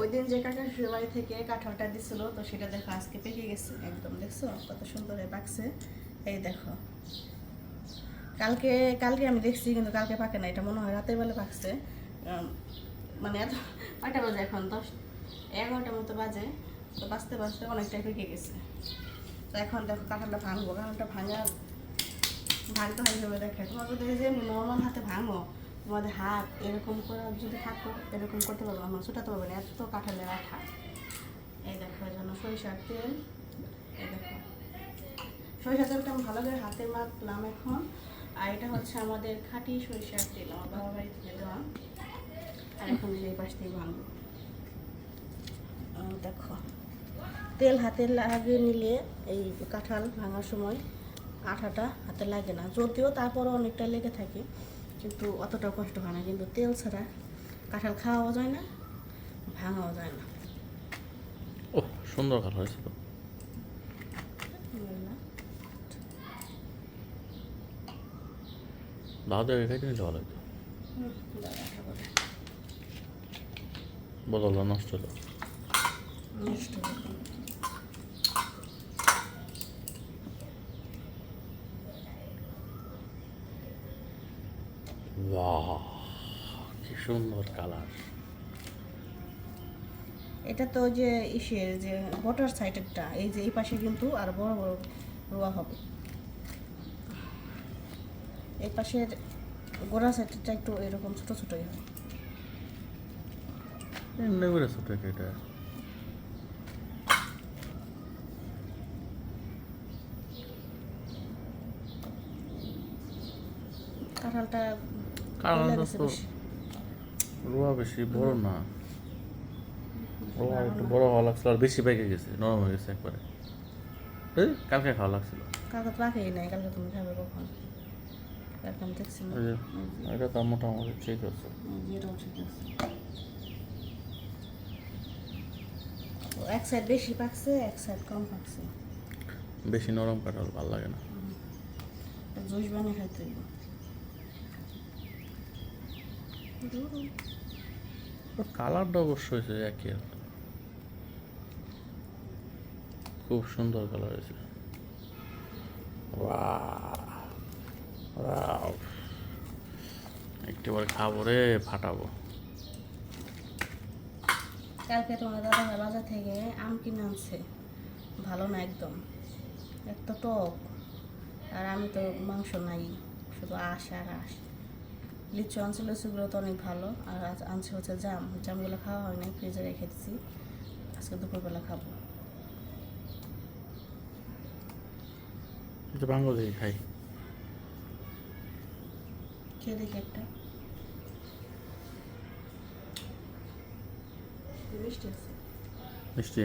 ওই দিন যে কাকা বাড়ি থেকে কাঁঠালটা দিছিল, তো সেটা দেখো আজকে পেকে গেছে, একদম দেখছ? কত সুন্দর পাকছে। এই দেখো। কালকে কালকে আমি দেখছি, কিন্তু কালকে পাকে না, এটা মনে হয় রাতের বেলা পাকছে। মানে এত, কয়টা বাজে এখন? দশ এগারোটার মতো বাজে, তো বাঁচতে বাঁচতে অনেকটাই পেকে গেছে। তো এখন দেখো কাঁঠালটা ভাঙবো, কাঁঠালটা ভাঙা, ভাঙতে হয় ভেবে দেখে। তোমার যদি যে নর্মাল হাতে ভাঙো তোমাদের হাত এরকম করে যদি থাকো, এরকম করতে পারব আমার ছোটাতে পারবে না, এত কাঁঠালের আঠা। এই দেখো জন্য সরিষার তেল, এই দেখো। সরিষার তেলটা আমি ভালো করে হাতে মাখলাম এখন। আর এটা হচ্ছে আমাদের খাঁটি সরিষার তেল, আমার বাবা বাড়ি থেকে দেওয়া। আর এখন এই পাশ থেকে ভাঙবো। দেখো, তেল হাতে লাগিয়ে নিলে এই কাঁঠাল ভাঙার সময় আঠাটা হাতে লাগে না, যদিও তারপরও অনেকটা লেগে থাকে। কিন্তু অতটা কষ্ট হয় না। কিন্তু তেল ছাড়া কাঁঠাল খাওয়াও যায় না ভাঙাও যায় না। ও সুন্দর কালার হয়েছে তো। বুঝলা? দাদা খাইতে নিলে ভালো হতো বদলটা নষ্ট হলো। নষ্ট কি সুন্দর কালার। এটা তো যে ইসের যে বটার সাইডেরটা এই যে এই পাশে কিন্তু আর বড় বড় রোয়া হবে। এই পাশের গোড়া সাইডেরটা একটু এরকম ছোট ছোটই হয়। এমনি করে ছোট এটা। কাঁঠালটা গলে তো- রোয়া বেশি বড় না। রোয়া একটু বড় হওয়া লাগছিল আর বেশি পেকে গেছে নরম হয়ে গেছে একবারে। কালকে খাওয়া লাগছিল। কালকে তো পাকেই নাই কালকে তুমি খাবে কখন? দেখছি না। এটা তো মোটামুটি ঠিক আছে। এক সাইড বেশি পাকছে এক সাইড কম পাকছে। বেশি নরম কাঁঠাল ভালো লাগে না। জুস বানিয়ে খাইতে কালারটা অবশ্য হয়েছে একই। খুব সুন্দর কালার হয়েছে। একটুবার খাব রে, ফাটাবো। কালকে তোমার দাদা বাজার থেকে আম কিনে আনছে। ভালো না একদম। এত টক। আর আমি তো মাংস নাই, শুধু আশ আর আশ। লিচু আনছে লিচুগুলো তো অনেক ভালো। আর আজ আনছে হচ্ছে জাম। জামগুলো খাওয়া হয় নাই ফ্রিজে রেখে দিচ্ছি আজকে দুপুরবেলা খাব। এটা খাই। খেয়ে দেখি একটা? মিষ্টি আছে। মিষ্টি?